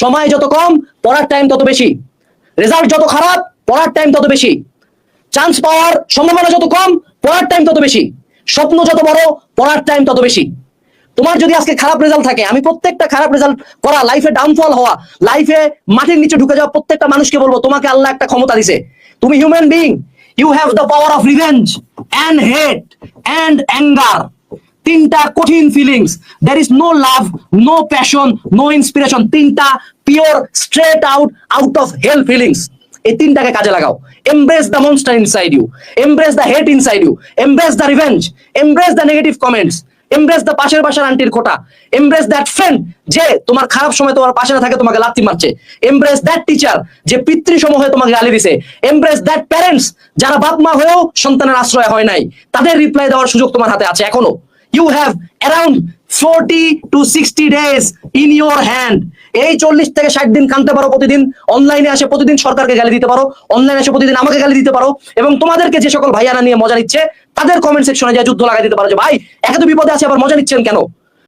সময় যত কম, পড়ার টাইম তত বেশি। রেজাল্ট যত খারাপ, পড়ার টাইম তত বেশি। চান্স পাওয়ার সম্ভাবনা যত কম, পড়ার টাইম তত বেশি। স্বপ্ন যত বড়, পড়ার টাইম তত বেশি। তোমার যদি আজকে খারাপ রেজাল্ট থাকে, আমি প্রত্যেকটা খারাপ রেজাল্ট করা লাইফে ডাউনফল হওয়া লাইফে মাটির নিচে ঢুকে যাওয়া প্রত্যেকটা মানুষকে বলব, তোমাকে আল্লাহ একটা ক্ষমতা দিছে। তুমি human being you have the power of revenge and hate and anger তিনটা কঠিন feelings there is no love no passion no inspiration তিনটা pure straight out out of hell feelings এই তিনটাকে কাজে লাগাও। Embrace the monster inside you embrace the hate inside you embrace the revenge embrace the negative comments embrace the পাশের বাসার আন্টির খোটা. Embrace that friend যে তোমার খারাপ সময় তোমার পাশে থাকে, তোমাকে লাথি মারছে। এমব্রেস দ্যাট টিচার যে পিতৃ হয়ে তোমাকে গালি দিছে। এমব্রেস দ্যাট প্যারেন্টস যারা বাপ মা হয়েও সন্তানের আশ্রয় হয় নাই। তাদের রিপ্লাই দেওয়ার সুযোগ তোমার হাতে আছে এখনও। You have around forty to sixty days in your hand এই চল্লিশ থেকে ষাট দিন কানতে পারো প্রতিদিন। অনলাইনে আসে প্রতিদিন সরকারকে গালি দিতে পারো। অনলাইনে আসে প্রতিদিন আমাকে গালি দিতে পারো। এবং তোমাদেরকে যে সকল ভাইয়ারা নিয়ে মজা নিচ্ছে, তাদের কমেন্ট সেকশনে যা যুদ্ধ লাগাই দিতে পারো যে, ভাই তো বিপদে আছে, আবার মজা নিচ্ছেন কেন?